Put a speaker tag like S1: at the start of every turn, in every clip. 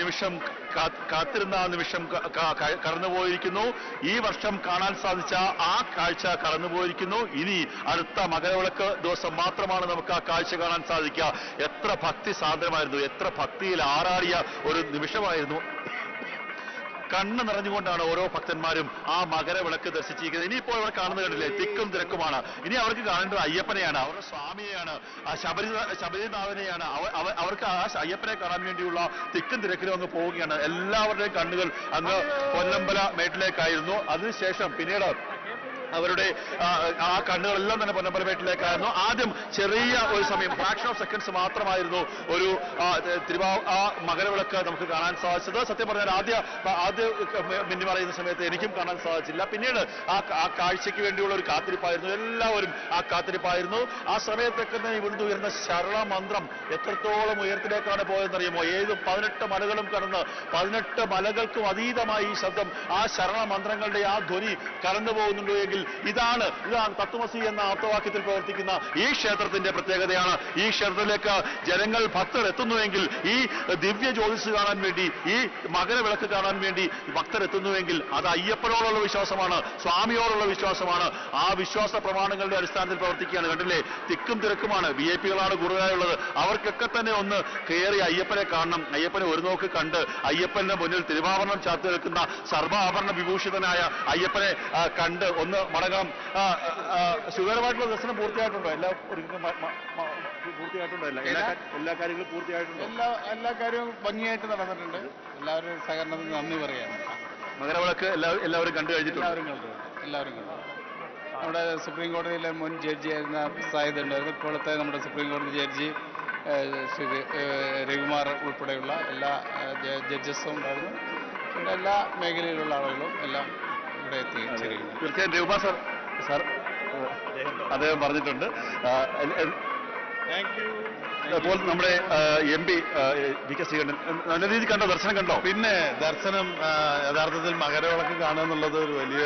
S1: നിമിഷം കാത്തിരുന്ന ആ നിമിഷം കടന്നുപോയിരിക്കുന്നു. ഈ വർഷം കാണാൻ സാധിച്ച ആ കാഴ്ച കടന്നുപോയിരിക്കുന്നു. ഇനി അടുത്ത മകരവിളക്ക് ദിവസം മാത്രമാണ് നമുക്ക് ആ കാഴ്ച കാണാൻ സാധിക്കുക. എത്ര ഭക്തി സാന്ദ്രമായിരുന്നു. എത്ര ഭക്തിയിൽ ആറാടിയ ഒരു നിമിഷമായിരുന്നു. കണ്ണ് നിറഞ്ഞുകൊണ്ടാണ് ഓരോ ഭക്തന്മാരും ആ മകരവിളക്ക് ദർശിച്ചിരിക്കുന്നത്. ഇനിയിപ്പോൾ അവർ കാണുന്ന കണ്ടില്ലേ? തിക്കും തിരക്കുമാണ്. ഇനി അവർക്ക് കാണേണ്ടത് അയ്യപ്പനെയാണ്. അവരുടെ സ്വാമിയെയാണ്. ശബരി ശബരിനാഥനെയാണ്. അവ- അവ- അവർക്ക് ആ അയ്യപ്പനെ കാണാൻ വേണ്ടിയുള്ള തിക്കും തിരക്കിലും അങ്ങ് പോവുകയാണ്. എല്ലാവരുടെയും കണ്ണുകൾ അങ്ങ് പൊന്നമ്പല മേട്ടിലേക്കായിരുന്നു. അതിനുശേഷം പിന്നീട് അവരുടെ ആ, കണ്ണുകളെല്ലാം തന്നെ പൊന്നമ്പലമേട്ടിലേക്കായിരുന്നു ആദ്യം ചെറിയ ഒരു സമയം ഫ്രാക്ഷൻ ഓഫ് സെക്കൻഡ്സ് മാത്രമായിരുന്നു ഒരു തിരുവാ ആ മകരവിളക്ക് നമുക്ക് കാണാൻ സാധിച്ചത്. സത്യം പറഞ്ഞാൽ ആദ്യ ആദ്യ മിന്നി പറയുന്ന സമയത്ത് എനിക്കും കാണാൻ സാധിച്ചില്ല. പിന്നീട് ആ ആ കാഴ്ചയ്ക്ക് വേണ്ടിയുള്ള ഒരു കാത്തിരിപ്പായിരുന്നു. എല്ലാവരും ആ കാത്തിരിപ്പായിരുന്നു. ആ സമയത്തൊക്കെ തന്നെ ഇവിടുന്ന് ഉയർന്ന ശരണമന്ത്രം എത്രത്തോളം ഉയരത്തിലേക്കാണ് പോയതെന്നറിയുമോ? ഏത് പതിനെട്ട് മലകളും കടന്ന് പതിനെട്ട് മലകൾക്കും അതീതമായി ഈ ശബ്ദം ആ ശരണ മന്ത്രങ്ങളുടെ ആ ധ്വനി കടന്നു പോകുന്നുണ്ടോ എങ്കിൽ ഇതാണ് ഇതാണ് തത്വമസി എന്ന ആപ്തവാക്യത്തിൽ പ്രവർത്തിക്കുന്ന ഈ ക്ഷേത്രത്തിന്റെ പ്രത്യേകതയാണ്. ഈ ക്ഷേത്രത്തിലേക്ക് ജനങ്ങൾ ഭക്തർ എത്തുന്നുവെങ്കിൽ ഈ ദിവ്യ ജ്യോതിസ് കാണാൻ വേണ്ടി ഈ മകരവിളക്ക് കാണാൻ വേണ്ടി ഭക്തർ എത്തുന്നുവെങ്കിൽ അത് അയ്യപ്പനോടുള്ള വിശ്വാസമാണ് സ്വാമിയോടുള്ള വിശ്വാസമാണ്. ആ വിശ്വാസ പ്രമാണങ്ങളുടെ അടിസ്ഥാനത്തിൽ പ്രവർത്തിക്കുകയാണ്. കണ്ടില്ലേ? തിക്കും തിരക്കുമാണ്. വി എ പികളാണ് കൂടുതലായുള്ളത്. അവർക്കൊക്കെ തന്നെ ഒന്ന് കയറി അയ്യപ്പനെ കാണണം. അയ്യപ്പനെ ഒരു നോക്ക് കണ്ട് അയ്യപ്പന്റെ മുന്നിൽ തിരുവാഭരണം ചാർത്തി നിൽക്കുന്ന സർവാഭരണ വിഭൂഷിതനായ അയ്യപ്പനെ കണ്ട് ഒന്ന് മടങ്ങണം. സുഖകരമായിട്ടുള്ള ദർശനം പൂർത്തിയായിട്ടുണ്ടോ? എല്ലാ പൂർത്തിയായിട്ടുണ്ടോ? എല്ലാ എല്ലാ കാര്യങ്ങളും പൂർത്തിയായിട്ടുണ്ടോ?
S2: എല്ലാ എല്ലാ കാര്യവും ഭംഗിയായിട്ട് നടന്നിട്ടുണ്ട്. എല്ലാവരും സഹകരണത്തിന് നന്ദി പറയാം
S1: മകരവിളക്ക് എല്ലാ എല്ലാവരും കണ്ടു കഴിഞ്ഞിട്ടുണ്ട്.
S2: എല്ലാവരും കണ്ടു. എല്ലാവരും കണ്ടു. നമ്മുടെ സുപ്രീം കോടതിയിലെ മുൻ ജഡ്ജി ആയിരുന്ന സായിദ് ഉണ്ടായിരുന്നു. ഇപ്പോഴത്തെ നമ്മുടെ സുപ്രീം കോടതി ജഡ്ജി രവികുമാർ ഉൾപ്പെടെയുള്ള എല്ലാ ജഡ്ജസും ഉണ്ടായിരുന്നു. പിന്നെ എല്ലാ മേഖലയിലുള്ള ആളുകളും എല്ലാം ഇവിടെ എത്തിച്ചേരുന്നു
S1: തീർച്ചയായും രൂപ സർ സാർ അദ്ദേഹം പറഞ്ഞിട്ടുണ്ട്. അപ്പോൾ നമ്മുടെ M P V K Sreekandan നല്ല രീതിയിൽ കണ്ടോ? ദർശനം കണ്ടോ?
S3: പിന്നെ ദർശനം യഥാർത്ഥത്തിൽ മകരവിളക്ക് കാണുക എന്നുള്ളത് ഒരു വലിയ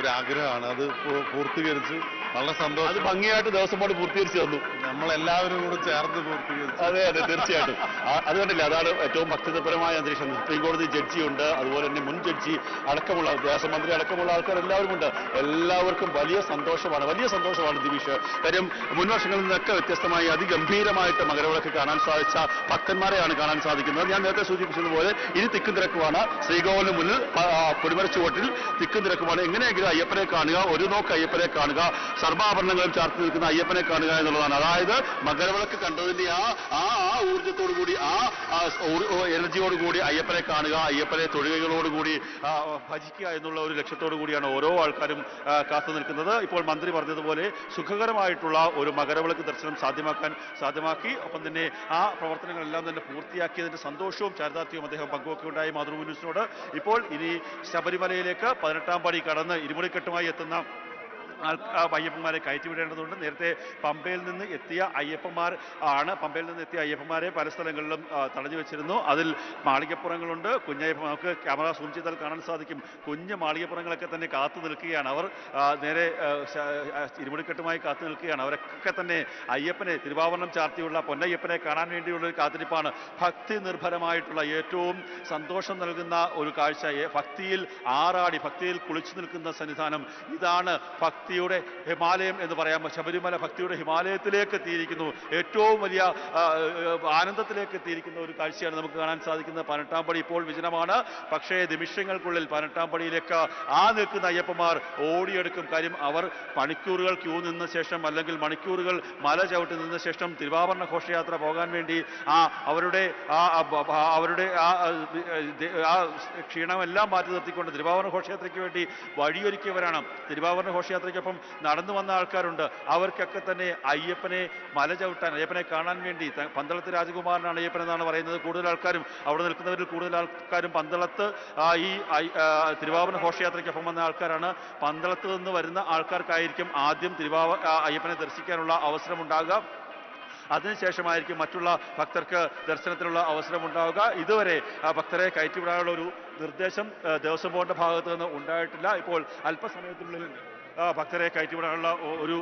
S3: ഒരു ആഗ്രഹമാണ്. അത് പൂർത്തീകരിച്ചു. വളരെ സന്തോഷം.
S1: അത് ഭംഗിയായിട്ട് ദിവസം കൊണ്ട് പൂർത്തീകരിച്ചു തന്നു.
S3: നമ്മളെല്ലാവരും കൂടെ ചേർന്ന് പൂർത്തീകരിച്ചു.
S1: അതെ അതെ തീർച്ചയായിട്ടും. അത് കണ്ടില്ല അതാണ് ഏറ്റവും ഭക്തിപരമായ അന്തരീക്ഷം. സുപ്രീം കോടതി ജഡ്ജി ഉണ്ട് അതുപോലെ തന്നെ മുൻ ജഡ്ജി അടക്കമുള്ള ദേവസ്വം മന്ത്രി അടക്കമുള്ള ആൾക്കാർ എല്ലാവരും ഉണ്ട്. എല്ലാവർക്കും വലിയ സന്തോഷമാണ് വലിയ സന്തോഷമാണ് ദിവിഷ്. കാര്യം മുൻവർഷങ്ങളിൽ നിന്നൊക്കെ വ്യത്യസ്തമായി അതിഗംഭീരമായിട്ട് മകരവിളക്ക് കാണാൻ സാധിച്ച ഭക്തന്മാരെയാണ് കാണാൻ സാധിക്കുന്നത്. ഞാൻ നേരത്തെ സൂചിപ്പിച്ചതുപോലെ ഇനി തിക്കും തിരക്കുമാണ്. ശ്രീകോവിലിന് മുന്നിൽ പ- ആ, തിക്കും തിരക്കുമാണ്. എങ്ങനെയെങ്കിലും അയ്യപ്പനെ കാണുക ഒരു നോക്ക് അയ്യപ്പനെ കാണുക സർവാഭരണങ്ങളും ചാർത്തി നിൽക്കുന്ന അയ്യപ്പനെ കാണുക എന്നുള്ളതാണ്. അതായത് മകരവിളക്ക് കണ്ടതിന്റെ ആ ആ ആ ഊർജത്തോടു കൂടി ആ എനർജിയോടുകൂടി അയ്യപ്പനെ കാണുക അയ്യപ്പനെ തൊഴുകകളോടുകൂടി ആ, ഭജിക്കുക എന്നുള്ള ഒരു ലക്ഷ്യത്തോടു കൂടിയാണ് ഓരോ ആൾക്കാരും കാത്തു നിൽക്കുന്നത്. ഇപ്പോൾ മന്ത്രി പറഞ്ഞതുപോലെ സുഖകരമായിട്ടുള്ള ഒരു മകരവിളക്ക് ദർശനം സാധ്യമാക്കാൻ സാധ്യമാക്കി. ഒപ്പം തന്നെ ആ പ്രവർത്തനങ്ങളെല്ലാം തന്നെ പൂർത്തിയാക്കിയതിന്റെ സന്തോഷവും ചാരിതാർത്ഥ്യവും അദ്ദേഹം പങ്കുവെക്കുകയുണ്ടായി മാതൃഭൂമി ന്യൂസിനോട്. ഇപ്പോൾ ഇനി ശബരിമലയിലേക്ക് പതിനെട്ടാം പടി കടന്ന് ഇരുമുടിക്കെട്ടുമായി എത്തുന്ന അയ്യപ്പന്മാരെ കയറ്റിവിടേണ്ടതുണ്ട്. നേരത്തെ പമ്പയിൽ നിന്ന് എത്തിയ അയ്യപ്പന്മാർ ആണ്. പമ്പയിൽ നിന്ന് എത്തിയ അയ്യപ്പന്മാരെ പല സ്ഥലങ്ങളിലും തടഞ്ഞു വെച്ചിരുന്നു. അതിൽ മാളികപ്പുറങ്ങളുണ്ട്. കുഞ്ഞയ്യപ്പ നമുക്ക് ക്യാമറ സൂം ചെയ്താൽ കാണാൻ സാധിക്കും. കുഞ്ഞ് മാളികപ്പുറങ്ങളൊക്കെ തന്നെ കാത്തു നിൽക്കുകയാണ് അവർ. നേരെ ഇരുമുടിക്കെട്ടുമായി കാത്തു നിൽക്കുകയാണ്. അവരൊക്കെ തന്നെ അയ്യപ്പനെ തിരുവാഭരണം ചാർത്തിയുള്ള പൊന്നയ്യപ്പനെ കാണാൻ വേണ്ടിയുള്ള ഒരു കാത്തിരിപ്പാണ്. ഭക്തി നിർഭരമായിട്ടുള്ള ഏറ്റവും സന്തോഷം നൽകുന്ന ഒരു കാഴ്ച ഭക്തിയിൽ ആറാടി ഭക്തിയിൽ കുളിച്ചു നിൽക്കുന്ന സന്നിധാനം. ഇതാണ് ഭക്തിയുടെ ഹിമാലയം എന്ന് പറയാം. ശബരിമല ഭക്തിയുടെ ഹിമാലയത്തിലേക്ക് എത്തിയിരിക്കുന്നു. ഏറ്റവും വലിയ ആനന്ദത്തിലേക്ക് എത്തിയിരിക്കുന്ന ഒരു കാഴ്ചയാണ് നമുക്ക് കാണാൻ സാധിക്കുന്നത്. പതിനെട്ടാം പടി ഇപ്പോൾ വിജനമാണ്. പക്ഷേ നിമിഷങ്ങൾക്കുള്ളിൽ പതിനെട്ടാം പടിയിലേക്ക് ആ നിൽക്കുന്ന അയ്യപ്പന്മാർ ഓടിയെടുക്കും. കാര്യം അവർ മണിക്കൂറുകൾ ക്യൂ നിന്ന ശേഷം അല്ലെങ്കിൽ മണിക്കൂറുകൾ മല ചവിട്ടി നിന്ന ശേഷം തിരുവാഭരണ ഘോഷയാത്ര പോകാൻ വേണ്ടി ആ അവരുടെ ആ അവരുടെ ആ ക്ഷീണമെല്ലാം മാറ്റി നിർത്തിക്കൊണ്ട് തിരുവാഭരണ ഘോഷയാത്രയ്ക്ക് വേണ്ടി വഴിയൊരുക്കിയവരാണ്. തിരുവാഭരണ ഘോഷയാത്രയ്ക്കൊപ്പം നടന്നു വന്ന ആൾക്കാരുണ്ട്. അവർക്കൊക്കെ തന്നെ അയ്യപ്പനെ മല ചവിട്ടാൻ അയ്യപ്പനെ കാണാൻ വേണ്ടി പന്തളത്ത് രാജകുമാരനാണ് അയ്യപ്പൻ എന്നാണ് പറയുന്നത്. കൂടുതൽ ആൾക്കാരും അവിടെ നിൽക്കുന്നവരിൽ കൂടുതൽ ആൾക്കാരും പന്തളത്ത് ഈ തിരുവാഭരണ ഘോഷയാത്രയ്ക്കൊപ്പം വന്ന ആൾക്കാരാണ്. പന്തളത്ത് നിന്ന് വരുന്ന ആൾക്കാർക്കായിരിക്കും ആദ്യം തിരുവാഭ അയ്യപ്പനെ ദർശിക്കാനുള്ള അവസരം ഉണ്ടാകുക അതിനുശേഷമായിരിക്കും മറ്റുള്ള ഭക്തർക്ക് ദർശനത്തിനുള്ള അവസരം ഉണ്ടാവുക ഇതുവരെ ഭക്തരെ കയറ്റിവിടാനുള്ള ഒരു നിർദ്ദേശം ദേവസ്വം ബോർഡിന്റെ ഭാഗത്തുനിന്ന് ഉണ്ടായിട്ടില്ല. ഇപ്പോൾ അല്പസമയത്തിനുള്ളിൽ ഭക്തരെ കയറ്റിവിടാനുള്ള ഒരു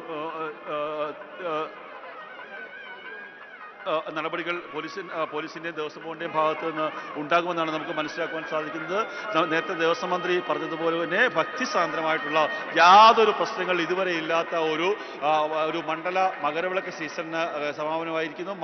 S1: നടപടികൾ പോലീസിൻ പോലീസിന്റെയും ദേവസ്വം ബോർഡിന്റെയും ഭാഗത്ത് നിന്ന് ഉണ്ടാകുമെന്നാണ് നമുക്ക് മനസ്സിലാക്കുവാൻ സാധിക്കുന്നത്. നേരത്തെ ദേവസ്വം മന്ത്രി പറഞ്ഞതുപോലെ തന്നെ ഭക്തിസാന്ദ്രമായിട്ടുള്ള യാതൊരു പ്രശ്നങ്ങൾ ഇതുവരെ ഇല്ലാത്ത ഒരു ഒരു മണ്ഡല മകരവിളക്ക് സീസണിന് സമാപനമായിരിക്കുന്നു.